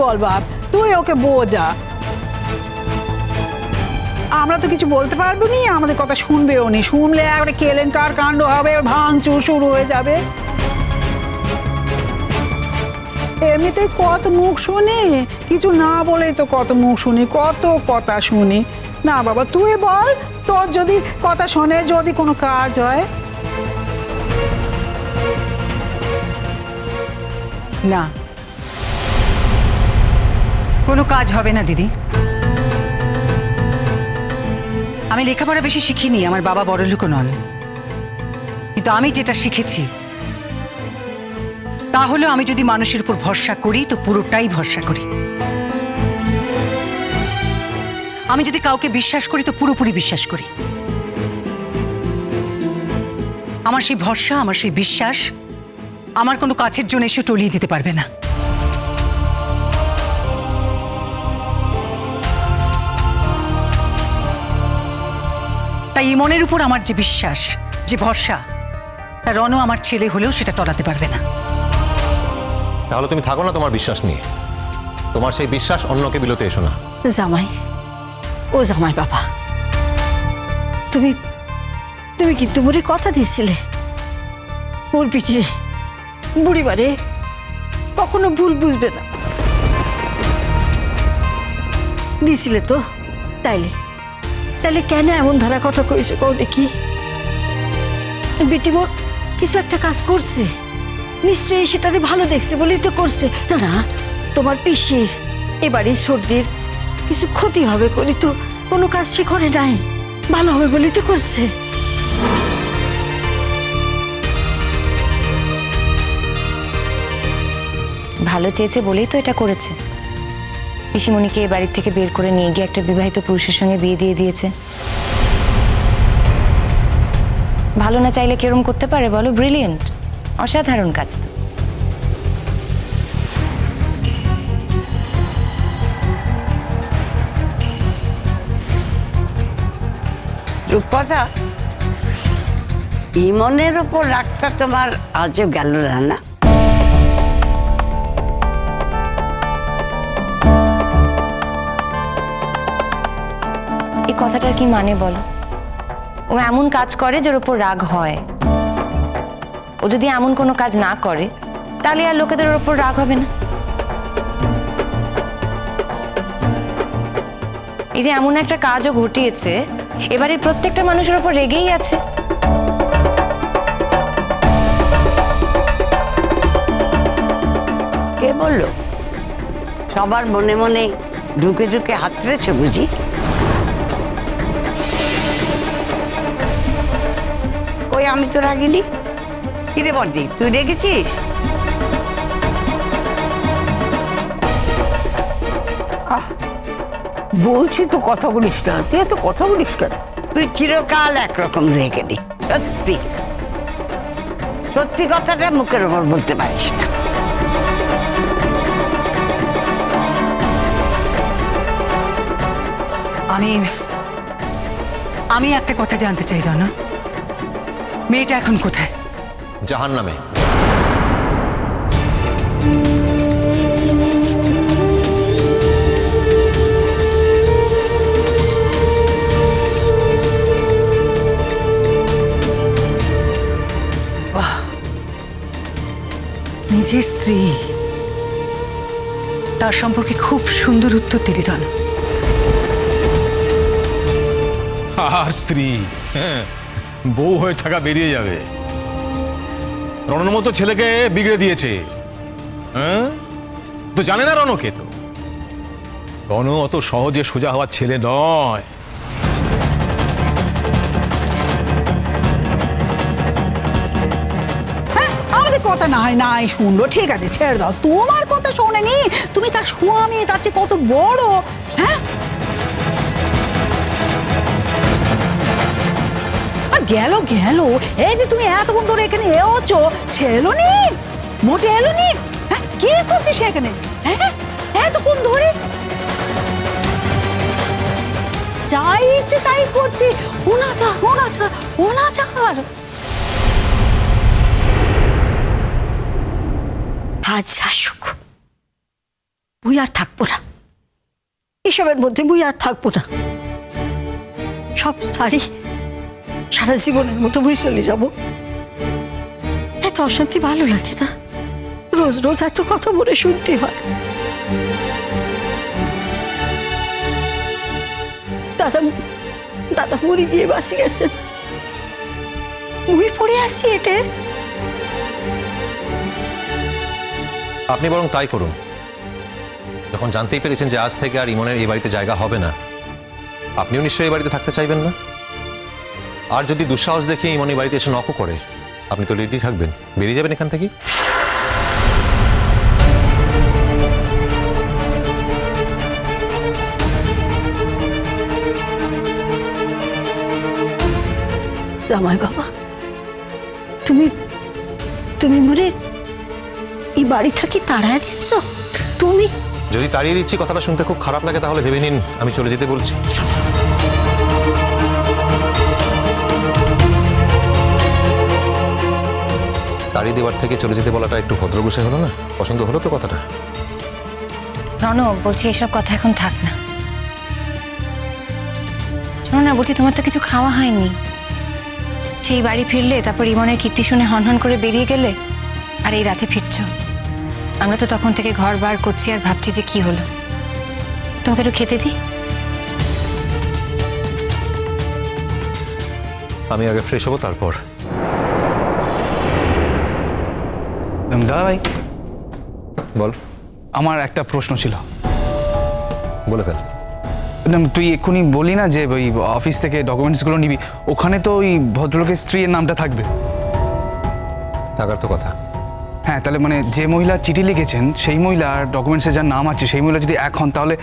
বল, বাপ। তুই ওকে বোঝা। আমরা তো কিছু বলতে পারব নি, আমাদের কথা শুনবেও নি। শুনলে একটা কেলেঙ্কার কাণ্ড হবে ভাঙচুর শুরু হয়ে যাবে। এমনিতেই কত মুখ শুনি, কিছু না বলেই তো কত মুখ শুনি, কত কথা শুনি। না, বাবা, তুই বল, তোর যদি কথা শোনে, যদি কোনো কাজ হয়। না কোনো কাজ হবে না, দিদি। আমি লেখাপড়া বেশি শিখিনি, আমার বাবা বড় লোকও নন। কিন্তু আমি যেটা শিখেছি, তা হলো আমি যদি মানুষের উপর ভরসা করি, তো পুরোটাই ভরসা করি। আমি যদি কাউকে বিশ্বাস করি, তো পুরোপুরি বিশ্বাস করি। আমার সেই ভরসা, আমার সেই বিশ্বাস, আমার কোনো কাছের জন্য এসে টলিয়ে দিতে পারবে না। তাই ইমনের উপর আমার যে বিশ্বাস যে ভরসা তা রনও আমার ছেলে হলেও সেটা টলাতে পারবে না। তাহলে তুমি থাকো না তোমার বিশ্বাস নিয়ে। তোমার সেই বিশ্বাস অন্যকে বিলোতে এসো না। জামাই ও জামাই বাবা তুমি তুমি কিন্তু মোরে কথা দিয়েছিলে। ওর পিঠে বুড়িবারে কখনো ভুল বুঝবে না। দিছিলে তো তাইলে। তাইলে কেন এমন ধারা কথা কইছে? কও দেখি। বেটি মোর কিছু একটা কাজ করছে। নিশ্চয়ই সেটারে ভালো দেখছে বলেই তো করছে। না না, তোমার পিসির এবারে সর্দির কিছু ক্ষতি হবে করি তো কোনো কাজ সে করে নাই। ভালো হবে বলেই তো করছে। ভালো চেয়েছে বলেই তো এটা করেছে। পিসিমণিকে এ বাড়ির থেকে বের করে নিয়ে গিয়ে একটা বিবাহিত পুরুষের সঙ্গে বিয়ে দিয়ে দিয়েছে। ভালো না চাইলে কেরম করতে পারে বলো? ব্রিলিয়েন্ট অসাধারণ কাজ তো। রূপকথা, ইমনের ওপর রাগটা তোমার আজও গেল না? কথাটার কি মানে বলো? ও এমন কাজ করে যার ওপর রাগ হয়। ও যদি এমন কোনো কাজ না করে, তাহলে আর লোকেদের ওর ওপর রাগ হবে না। এই যে এমন একটা কাজও ঘটিয়েছে, এবারে প্রত্যেকটা মানুষের ওপর রেগেই আছে। কে বলল? সবার মনে মনে ঢুকে ঢুকে হাতড়েছে বুঝি? আমি তো রাগিনি। কিরে বর্দি তুই রেগেছিস? বলছি তো কথা বলিস না। তুই এত কথা বলিস কেন? তুই চিরকাল একরকম রেগে নি সত্যি। সত্যি কথাটা মুখের ওপর বলতে পারিস না। আমি আমি একটা কথা জানতে চাই রানা। মেয়েটা এখন কোথায়? জাহান নামে নিজের স্ত্রী। তার সম্পর্কে খুব সুন্দর উত্তর দিলি রানা আর স্ত্রী? হ্যাঁ। বউ হয়ে থাকা বেরিয়ে যাবে। রণর মতো ছেলেকে বিগড়ে দিয়েছে। হ্যাঁ? তো জানে না রণকে তো। রণ অত সহজে সোজা হওয়ার ছেলে নয়। হ্যাঁ কথা না হয় নাই শুনলো। ঠিক আছে, ছেড়ে দাও। তোমার কথা শোনেনি? তুমি তার স্বামী তার চেয়ে কত বড়। হ্যাঁ? গেল গেল। এই যে তুমি এতক্ষণ ধরে এখানে এওছো সে এলো নি? মোটে এলো নি? হ্যাঁ কি করছিস এখানে? হ্যাঁ এতক্ষণ ধরে? যাই ইচ্ছে তাই করছি। ওনা যা ওনা যা ওনা যা আজ আসুক। মুই আর থাকব না। এসবের মধ্যে মুই আর থাকব না। সব শাড়ি সারা জীবনের মতো মুই চলে যাব। এত অশান্তি ভালো লাগে না। রোজ রোজ এত কথা মনে শুনতে হয়। দাদা দাদা মরে গিয়ে বাসি গেছেন। মুই পড়ে আসি এটে আপনি বরং তাই করুন। যখন জানতেই পেরেছেন যে আজ থেকে আর ইমনের এই বাড়িতে জায়গা হবে না, আপনিও নিশ্চয়ই এই বাড়িতে থাকতে চাইবেন না? আর যদি দুঃসাহস দেখিয়ে ইমন বাড়িতে এসে নকও করে আপনি তো রেডি থাকবেন। বেরিয়ে যাবেন এখান থেকে? জামাই বাবা তুমি তুমি মরে এই বাড়ি থাকি তাড়ায় দিচ্ছ? তুমি যদি তাড়িয়ে দিচ্ছি কথাটা শুনতে খুব খারাপ লাগে তাহলে ভেবে নিন আমি চলে যেতে বলছি। তাড়িয়ে দেওয়ার থেকে চলে যেতে বলাটা একটু ভদ্রগুষে হলো না? পছন্দ হলো তো কথাটা? রণ বলছি এসব কথা এখন থাক না। শোনো না বলছি তোমার তো কিছু খাওয়া হয়নি। সেই বাড়ি ফিরলে তারপর ইমনের কীর্তি শুনে হনহন করে বেরিয়ে গেলে আর এই রাতে ফিরছো। আমরা তো তখন থেকে ঘর বার করছি আর ভাবছি যে কি হলো। তোমাকে একটু খেতে দিই? আমি আগে ফ্রেশ হব তারপর। দাদা ভাই বল। আমার একটা প্রশ্ন ছিল। বলে ফেল। না, তুই এক্ষুনি বলি না যে ওই অফিস থেকে ডকুমেন্টসগুলো নিবি? ওখানে তো ওই ভদ্রলোকের স্ত্রীর নামটা থাকবে। থাকার তো কথা। হ্যাঁ তাহলে মানে যে মহিলা চিঠি লিখেছেন সেই মহিলা আর ডকুমেন্টসে যার নাম আছে সেই মহিলা যদি এক হন তাহলে?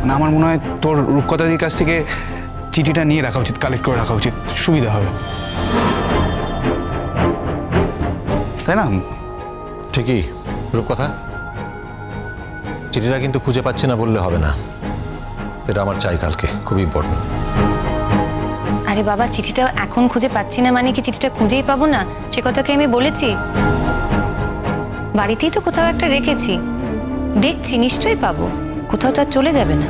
মানে আমার মনে হয় তোর রূপকথাদির কাছ থেকে চিঠিটা নিয়ে রাখা উচিত কালেক্ট করে রাখা উচিত সুবিধা হবে। তাই না? ঠিকই রূপকথা চিঠিটা কিন্তু খুঁজে পাচ্ছি না বললে হবে না। সেটা আমার চাই কালকে খুব ইম্পর্টেন্ট আরে বাবা চিঠিটা এখন খুঁজে পাচ্ছি না মানে কি চিঠিটা খুঁজেই পাবো না? সে কথা কি আমি বলেছি। বাড়িতেই তো কোথাও একটা রেখেছি। দেখছি নিশ্চয়ই পাবো। কোথাও তো আর চলে যাবে না।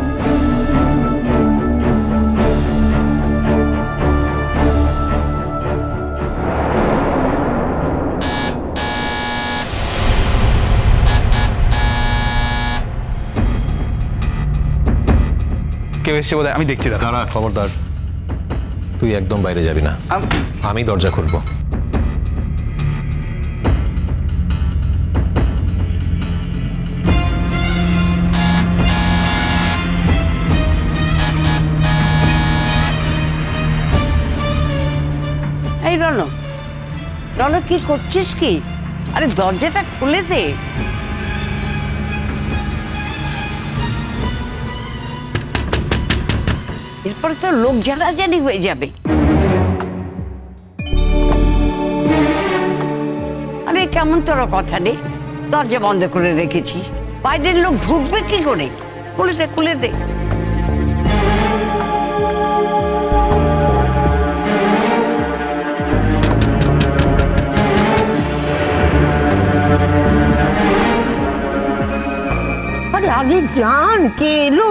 কেউ এসছে বোধহয় আমি দেখছি দাদা। দাঁড়া খবরদার। তুই একদম বাইরে যাবি না। আমি দরজা খুলবো। এই রণ রণ কি করছিস কি? আরে দরজাটা খুলে দে। এরপরে তো লোক জানাজানি হয়ে যাবে। আরে, কেমন তোর কথা নেই দরজা বন্ধ করে রেখেছি। বাইরের লোক ঢুকবে কি করে? খুলে দে খুলে দে। আগে জান কে এলো?